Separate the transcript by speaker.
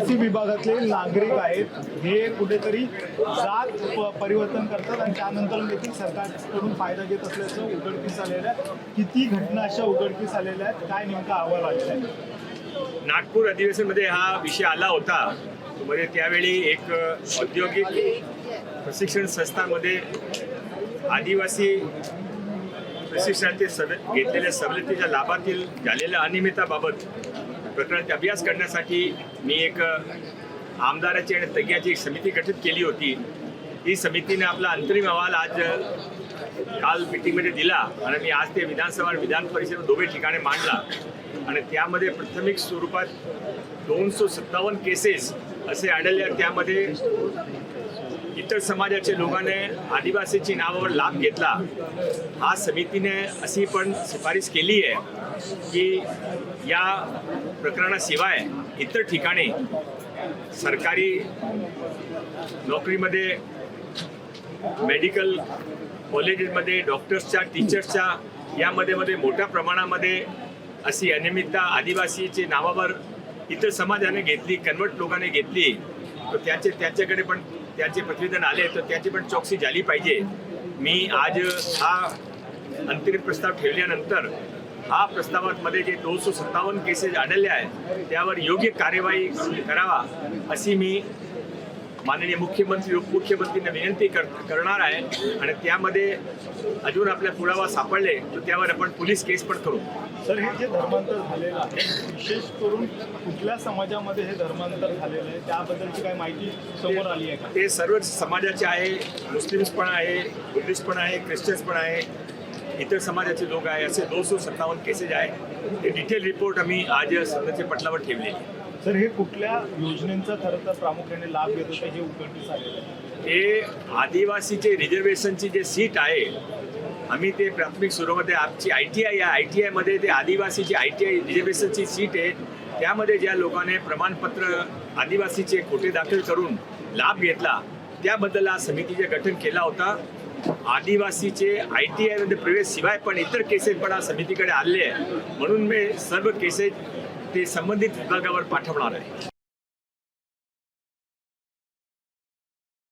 Speaker 1: आदिवासी विभागातले नागरिक आहेत. हे कुठेतरी जात प- परिवर्तन करतात आणि त्यानंतर देखील सरकारकडून फायदा घेत असल्याचं उघडकीस आलेलं आहे. किती घटना अशा उघडकीस आलेल्या आहेत? काय नेमका अहवाल आलेला आहे?
Speaker 2: नागपूर अधिवेशनमध्ये हा विषय आला होता. म्हणजे त्यावेळी एक औद्योगिक प्रशिक्षण संस्थांमध्ये आदिवासी प्रशिक्षणाचे सव घेतलेल्या सवलतीच्या लाभातील झालेल्या अनियमिताबाबत प्रकरणाचा अभ्यास करण्यासाठी मी एक आमदाराची आणि तज्ञाची एक समिती गठीत केली होती. ही समितीने आपला अंतरिम अहवाल आज काल मिटिंगमध्ये दिला आणि मी आज ते विधानसभा आणि विधान परिषद दोघे ठिकाणी मांडला. आणि त्यामध्ये प्राथमिक स्वरूपात दोनशे सत्तावन्न केसेस असे आढळले त्यामध्ये इतर समाजाच्या लोकांनी आदिवासीची नावावर लाभ घेतला. हा समितीने अशी पण शिफारस केली आहे. की या प्रकरणाशिवाय इतर ठिकाणी सरकारी नोकरीमध्ये मेडिकल कॉलेजेसमध्ये डॉक्टर्सच्या टीचर्सच्या यामध्ये मध्ये मोठ्या प्रमाणामध्ये अशी अनियमितता आदिवासीचे नावावर इतर समाजाने घेतली कन्वर्ट लोकांनी घेतली तर त्याचे त्याच्याकडे पण त्याचे प्रतिवेदन आले तर त्याची पण चौकशी झाली पाहिजे. मी आज हा अंतरिम प्रस्ताव ठेवल्यानंतर हा प्रस्तावामध्ये जे दोनशे सत्तावन्न केसेस आढळले आहेत त्यावर योग्य कार्यवाही करावा अशी मी माननीय मुख्यमंत्री उपमुख्यमंत्रींना विनंती कर करणार आहे. आणि त्यामध्ये अजून आपल्या पुरावा सापडले तर त्यावर आपण पोलीस केस पण करू.
Speaker 1: सर हे जे धर्मांतर झालेलं आहे विशेष करून कुठल्या समाजामध्ये हे धर्मांतर झालेलं आहे त्याबद्दलची काय माहिती समोर आली आहे का?
Speaker 2: ते सर्व समाजाचे आहे मुस्लिम्स पण आहे बुद्धिस्ट पण आहे ख्रिश्चन्स पण आहे. इतर समाजाचे लोक आहे असे दोनशे सत्तावन्न केसेस आहे ते डिटेल रिपोर्ट आम्ही आज सध्याच्या पटलावर ठेवले
Speaker 1: सर हे कुठल्या योजनेचा खरं तर प्रामुख्याने लाभ घेत होते हे उघडकीस आलेलं
Speaker 2: हे आदिवासीचे रिझर्वेशनची जे सीट आहे आम्ही ते प्राथमिक स्वरूपामध्ये आमची आय टी आय या आय टी आयमध्ये ते आदिवासीची आय टी आय रिझर्वेशनची सीट आहे. त्यामध्ये ज्या लोकांनी प्रमाणपत्र आदिवासीचे खोटे दाखल करून लाभ घेतला त्याबद्दल हा समितीचे गठन केला होता. आदिवासीचे आय टी आयमध्ये प्रवेश शिवाय पण इतर केसेस पण आज समितीकडे आले आहे म्हणून मी सर्व केसेस ते संबंधित विभागावर पाठवणार आहे.